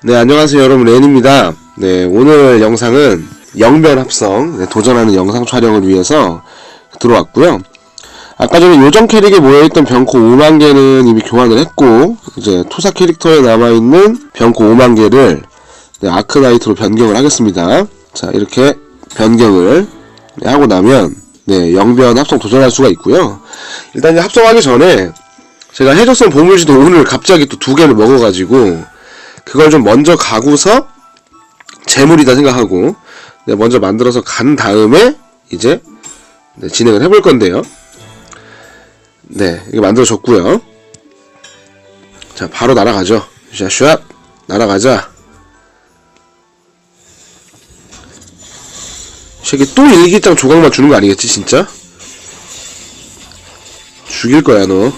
네, 안녕하세요, 여러분. 렌입니다. 네, 오늘 영상은 영변 합성, 네, 도전하는 영상 촬영을 위해서 들어왔고요. 아까 전에 요정 캐릭에 모여있던 병코 5만 개는 이미 교환을 했고, 이제 투사 캐릭터에 남아있는 병코 5만 개를 네, 아크나이트로 변경을 하겠습니다. 자, 이렇게 변경을 네, 하고 나면, 네, 영변 합성 도전할 수가 있고요. 일단 합성하기 전에, 제가 해적선 보물지도 오늘 갑자기 또 두 개를 먹어가지고, 그걸 좀 먼저 가고서 재물이다 생각하고 네, 먼저 만들어서 간 다음에 이제 네, 진행을 해볼 건데요. 네, 이게 만들어졌고요. 자, 바로 날아가죠. 샷, 샷, 날아가자. 이 새끼 또 일기장 조각만 주는 거 아니겠지, 진짜? 죽일 거야, 너.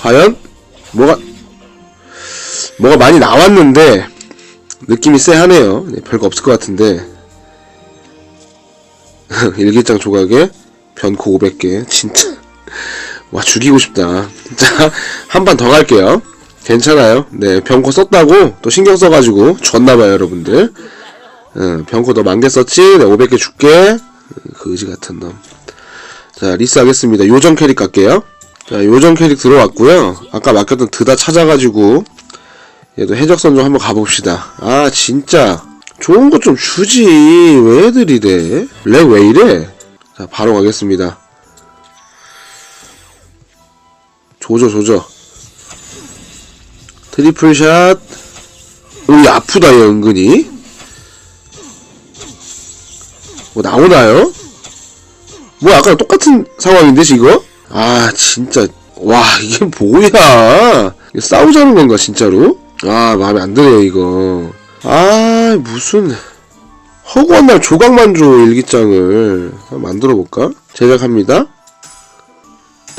과연? 뭐가, 뭐가 많이 나왔는데 느낌이 쎄하네요. 네, 별거 없을 것 같은데 일기장 조각에 변코 500개 진짜 와 죽이고 싶다. 자 한판더 갈게요. 괜찮아요. 네 병코 썼다고 또 신경 써가지고 줬나봐요 여러분들. 어, 병코 너 만개 썼지? 네 500개 줄게. 그지 같은 놈. 자 리스 하겠습니다. 요정 캐릭 갈게요. 자 요정 캐릭 들어왔고요. 아까 맡겼던 드다 찾아가지고 얘도 해적선 좀 한번 가봅시다. 아, 진짜. 좋은 거좀 주지. 왜 애들 이래? 렉 왜 이래? 자, 바로 가겠습니다. 조져, 조져. 트리플 샷. 오, 아프다, 얘 은근히. 뭐, 나오나요? 뭐, 아까랑 똑같은 상황인데, 이거? 아, 진짜. 와, 이게 뭐야. 싸우자는 건가, 진짜로? 아 마음에 안 드네요 이거. 아 무슨 허구한 날 조각만 줘 일기장을 만들어 볼까? 제작합니다.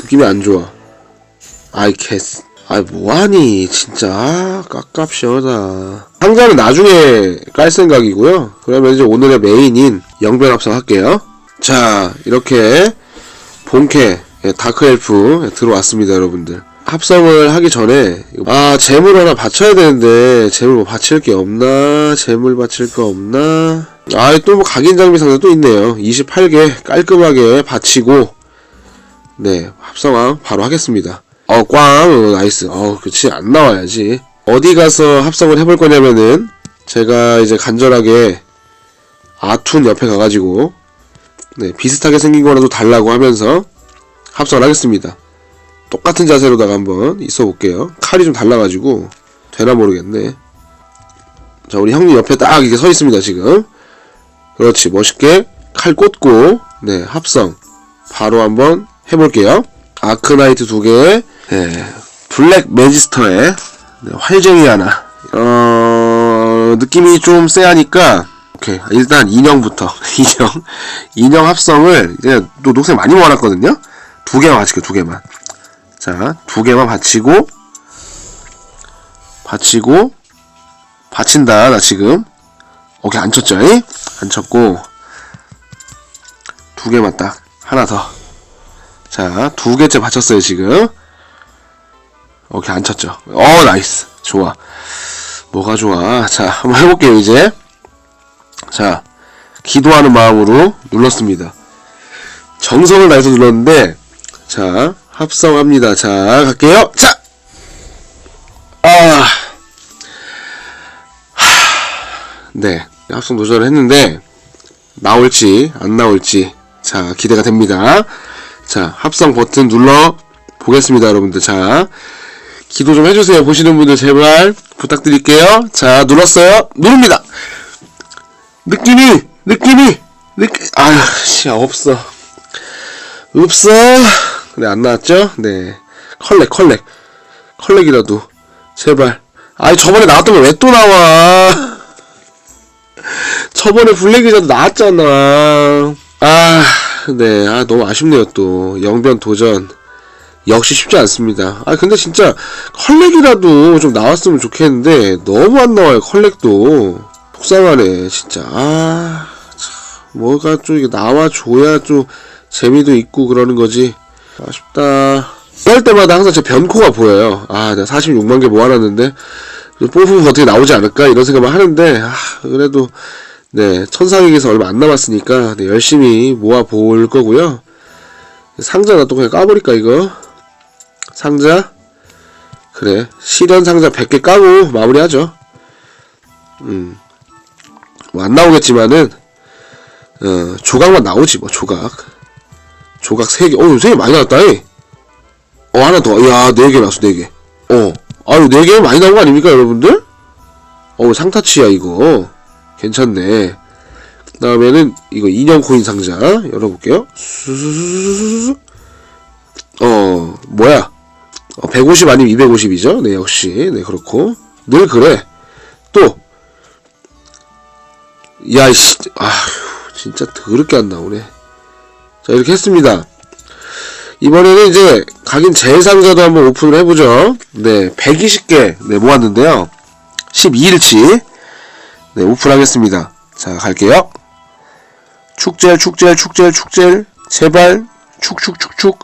느낌이 안 좋아. 아이 캐스 아이 뭐하니 진짜. 아, 깝깝시하다. 상자는 나중에 깔 생각이고요. 그러면 이제 오늘의 메인인 영변 합성 할게요. 자 이렇게 본캐 예, 다크엘프 예, 들어왔습니다 여러분들 합성을 하기 전에 아 재물 하나 받쳐야 되는데 재물 뭐 받칠 게 없나? 재물 받칠 거 없나? 아 또 뭐 각인 장비 상자 또 있네요. 28개 깔끔하게 받치고 네 합성왕 바로 하겠습니다. 어꽝! 어, 나이스. 어 그치 안 나와야지. 어디 가서 합성을 해볼 거냐면은 제가 이제 간절하게 아툰 옆에 가가지고 네 비슷하게 생긴 거라도 달라고 하면서 합성을 하겠습니다 똑같은 자세로다가 한번 있어 볼게요. 칼이 좀 달라가지고 되나 모르겠네. 자 우리 형님 옆에 딱 이렇게 서 있습니다 지금. 그렇지 멋있게 칼 꽂고 네 합성 바로 한번 해볼게요. 아크나이트 두 개, 네, 블랙 매지스터의 네, 활쟁이 하나. 어 느낌이 좀 쎄하니까 오케이 일단 인형부터 인형 인형 합성을 이제 또 녹색 많이 모아놨거든요. 두 개만 맞출게요 두 개만. 자, 두 개만 받치고, 받치고, 받친다, 나 지금. 오케이, 안 쳤죠, 이? 안 쳤고, 두 개만 딱, 하나 더. 자, 두 개째 받쳤어요, 지금. 오케이, 안 쳤죠. 어, 나이스. 좋아. 뭐가 좋아. 자, 한번 해볼게요, 이제. 자, 기도하는 마음으로 눌렀습니다. 정성을 다해서 눌렀는데, 자, 합성합니다. 자, 갈게요. 자! 아. 하. 네. 합성 도전을 했는데, 나올지, 안 나올지. 자, 기대가 됩니다. 자, 합성 버튼 눌러 보겠습니다, 여러분들. 자, 기도 좀 해주세요. 보시는 분들 제발 부탁드릴게요. 자, 눌렀어요. 누릅니다. 느낌이, 느낌이, 느낌, 아, 씨, 없어. 없어. 네, 안 나왔죠? 네. 컬렉, 컬렉. 컬렉이라도. 제발. 아니, 저번에 나왔던 거 왜 또 나와? 저번에 블랙이자도 나왔잖아. 아, 네. 아, 너무 아쉽네요, 또. 영변 도전. 역시 쉽지 않습니다. 아, 근데 진짜, 컬렉이라도 좀 나왔으면 좋겠는데, 너무 안 나와요, 컬렉도. 속상하네, 진짜. 아, 참, 뭐가 좀 나와줘야 좀 재미도 있고 그러는 거지. 아쉽다. 할 때마다 항상 제 변코가 보여요. 아, 내가 46만 개 모아놨는데, 뽑으면 어떻게 나오지 않을까 이런 생각만 하는데 아, 그래도 네 천상에게서 얼마 안 남았으니까 네, 열심히 모아 볼 거고요. 상자나 또 그냥 까버릴까 이거 상자 그래 실현 상자 100개 까고 마무리하죠. 음. 뭐 안 나오겠지만은 어, 조각만 나오지 뭐 조각 조각 3개. 어 3개 많이 나왔다 이. 어 하나 더야 4개 나왔어 4개. 어. 아유 4개 많이 나온 거 아닙니까 여러분들? 어 상타치야 이거. 괜찮네. 그 다음에는 이거 인형 코인 상자 열어볼게요. 수수수수수수 어 뭐야? 어, 150 아니면 250이죠? 네 역시. 네 그렇고. 늘 그래. 또. 야이씨. 아휴 진짜 더럽게 안 나오네 자 이렇게 했습니다. 이번에는 이제 각인 제일 상자도 한번 오픈을 해보죠. 네 120개 네 모았는데요. 12일치. 네 오픈하겠습니다. 자 갈게요. 축젤 축젤 축젤 축젤 제발 축축축축.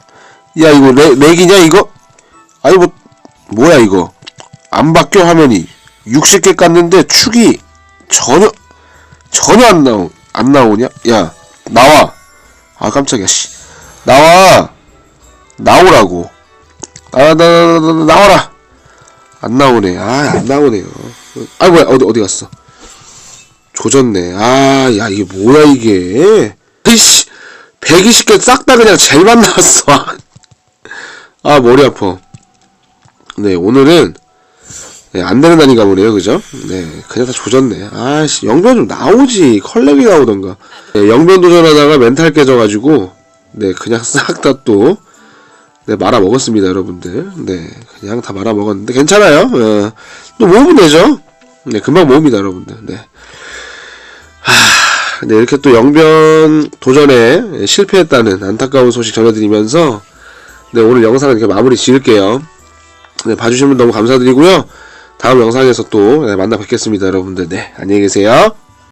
야 이거 렉, 렉이냐 이거? 아니 뭐 뭐야 이거? 안 바뀌어 화면이. 60개 깠는데 축이 전혀 전혀 안 나오 안 나오냐? 야 나와. 아 깜짝이야. 씨 나와. 나오라고. 나나 나, 나, 나, 나와라. 안 나오네. 아 안 나오네요. 아 뭐야 어디 어디 갔어? 조졌네. 아 야 이게 뭐야 이게? 이씨 120개 싹 다 그냥 젤만 나왔어. 아 머리 아파. 네 오늘은 네, 안 되는 날인가 보네요, 그죠? 네, 그냥 다 조졌네. 아씨, 영변 좀 나오지. 컬렉이 나오던가. 네, 영변 도전하다가 멘탈 깨져가지고, 네, 그냥 싹 다 또, 네, 말아 먹었습니다, 여러분들. 네, 그냥 다 말아 먹었는데, 괜찮아요. 어, 또 모으면 되죠? 네, 금방 모읍니다, 여러분들. 네. 하, 네, 이렇게 또 영변 도전에 실패했다는 안타까운 소식 전해드리면서, 네, 오늘 영상을 이렇게 마무리 지을게요. 네, 봐주신 분 너무 감사드리고요. 다음 영상에서 또 네, 만나 뵙겠습니다, 여러분들. 네, 안녕히 계세요.